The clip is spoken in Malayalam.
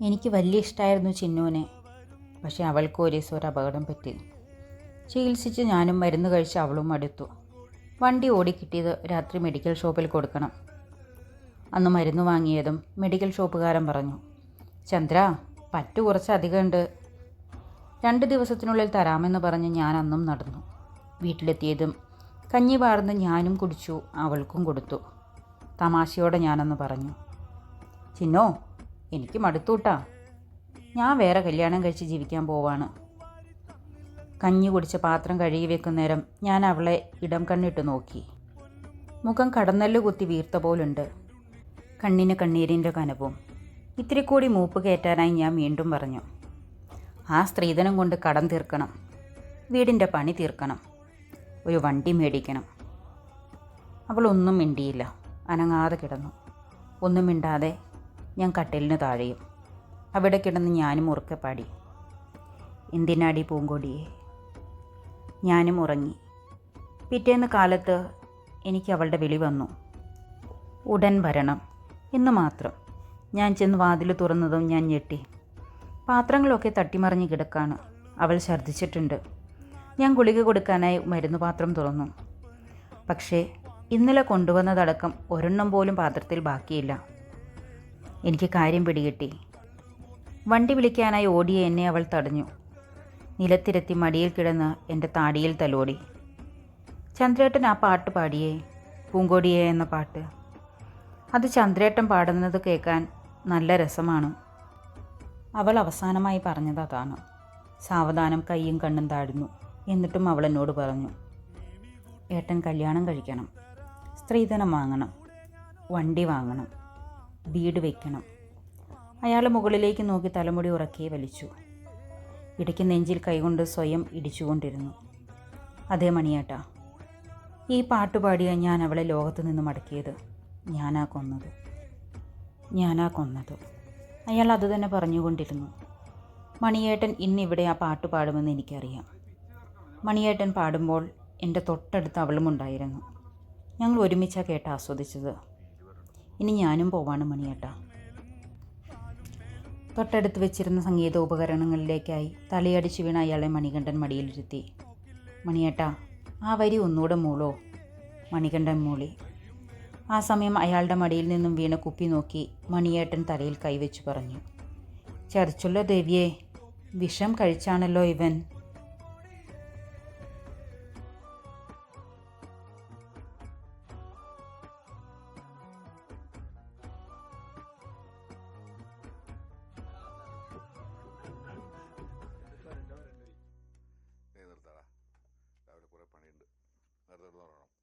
എനിക്ക് വലിയ ഇഷ്ടമായിരുന്നു ചിന്നുവിനെ. പക്ഷെ അവൾക്ക് ഒരു ഒരു അപകടം പറ്റി. ചികിത്സിച്ച് ഞാനും മരുന്ന് കഴിച്ച് അവളും അടുത്തു വണ്ടി ഓടിക്കിട്ടിയത് രാത്രി മെഡിക്കൽ ഷോപ്പിൽ കൊടുക്കണം. അന്ന് മരുന്ന് വാങ്ങിയതും മെഡിക്കൽ ഷോപ്പുകാരൻ പറഞ്ഞു ചന്ദ്ര പറ്റു കുറച്ച് അധികമുണ്ട്. രണ്ട് ദിവസത്തിനുള്ളിൽ തരാമെന്ന് പറഞ്ഞ് ഞാൻ അന്നും നടന്നു. വീട്ടിലെത്തിയതും കഞ്ഞി പാർന്ന് ഞാനും കുടിച്ചു അവൾക്കും കൊടുത്തു. തമാശയോടെ ഞാനന്ന് പറഞ്ഞു ചിന്നോ എനിക്ക് മടുത്തൂട്ടാ ഞാൻ വേറെ കല്യാണം കഴിച്ച് ജീവിക്കാൻ പോവാണ്. കഞ്ഞി കുടിച്ച പാത്രം കഴുകി വെക്കുന്നേരം ഞാൻ അവളെ ഇടം കണ്ണിട്ട് നോക്കി. മുഖം കടന്നല്ലു കുത്തി വീർത്ത പോലുണ്ട്. കണ്ണിന് കണ്ണീരിന്റെ കനവും. ഇത്തിരി കൂടി മൂപ്പ് കയറ്റാനായി ഞാൻ വീണ്ടും പറഞ്ഞു ആ സ്ത്രീധനം കൊണ്ട് കടം തീർക്കണം. വീടിന്റെ പണി തീർക്കണം. ഒരു വണ്ടി മേടിക്കണം. അവളൊന്നും മിണ്ടിയില്ല. അനങ്ങാതെ കിടന്നു. ഒന്നും മിണ്ടാതെ ഞാൻ കട്ടിലിന് താഴെയും. അവിടെ കിടന്ന് ഞാനും ഉറക്കെ പാടി. എന്തിനാടി പൂങ്കോടിയെ? ഞാനും ഉറങ്ങി. പിറ്റേന്ന് കാലത്ത് എനിക്ക് അവളുടെ വിളി വന്നു. ഉടൻ വരണം. എന്ന് മാത്രം. ഞാൻ ചെന്ന് വാതിൽ തുറന്നതും ഞാൻ ഞെട്ടി. പാത്രങ്ങളൊക്കെ തട്ടിമറിഞ്ഞ് കിടക്കാണ്. അവൾ ഛർദ്ദിച്ചിട്ടുണ്ട്. ഞാൻ ഗുളിക കൊടുക്കാനായി മരുന്ന് പാത്രം തുറന്നു. പക്ഷേ ഇന്നലെ കൊണ്ടുവന്നതടക്കം ഒരെണ്ണം പോലും പാത്രത്തിൽ ബാക്കിയില്ല. എനിക്ക് കാര്യം പിടികിട്ടി. വണ്ടി വിളിക്കാനായി ഓടിയ എന്നെ അവൾ തടഞ്ഞു. നിലത്തിരത്തി മടിയിൽ കിടന്ന് എന്റെ താടിയിൽ തലോടി. ചന്ദ്രേട്ടൻ ആ പാട്ട് പാടിയേ? പൂങ്കോടിയേ എന്ന പാട്ട്. അത് ചന്ദ്രേട്ടൻ പാടുന്നത് കേൾക്കാൻ നല്ല രസമാണ്. അവൾ അവസാനമായി പറഞ്ഞത് അതാണ് സാവധാനം കയ്യും കണ്ണും താഴ്ന്നു. എന്നിട്ടും അവൾ എന്നോട് പറഞ്ഞു ഏട്ടൻ കല്യാണം കഴിക്കണം. സ്ത്രീധനം വാങ്ങണം. വണ്ടി വാങ്ങണം. വീട് വെക്കണം. അയാൾ മുകളിലേക്ക് നോക്കി തലമുടി ഉറക്കി വലിച്ചു. ഇടയ്ക്ക് നെഞ്ചിൽ കൈകൊണ്ട് സ്വയം ഇടിച്ചുകൊണ്ടിരുന്നു. അതേ മണിയേട്ടാ ഈ പാട്ടുപാടിയ ഞാൻ അവളെ ലോകത്തു നിന്ന് മടക്കിയത്. ഞാനാ കൊന്നത്. ഞാനാ കൊന്നത്. അയാൾ അതുതന്നെ പറഞ്ഞുകൊണ്ടിരുന്നു. മണിയേട്ടൻ ഇന്നിവിടെ ആ പാട്ട് പാടുമെന്ന് എനിക്കറിയാം. മണിയേട്ടൻ പാടുമ്പോൾ എന്റെ തൊട്ടടുത്ത് അവളുമുണ്ടായിരുന്നു ഞങ്ങൾ ഒരുമിച്ചാണ് കേട്ട് ആസ്വദിച്ചത്. ഇനി ഞാനും പോവാണ് മണിയേട്ടാ. തൊട്ടടുത്ത് വെച്ചിരുന്ന സംഗീത ഉപകരണങ്ങളിലേക്കായി തളിയടിച്ചു വീണ അയാളെ മണികണ്ഠൻ മടിയിലിരുത്തി. മണിയേട്ടാ ആ വരി ഒന്നുകൂടെ മൂളോ? മണികണ്ഠൻ മൂളി. ആ സമയം അയാളുടെ മടിയിൽ നിന്നും വീണ കുപ്പി നോക്കി മണിയേട്ടൻ തലയിൽ കൈവച്ചു പറഞ്ഞു. ചർച്ചുള്ള ദേവിയെ വിഷം കഴിച്ചാണല്ലോ ഇവൻ. Nerede? Nerede?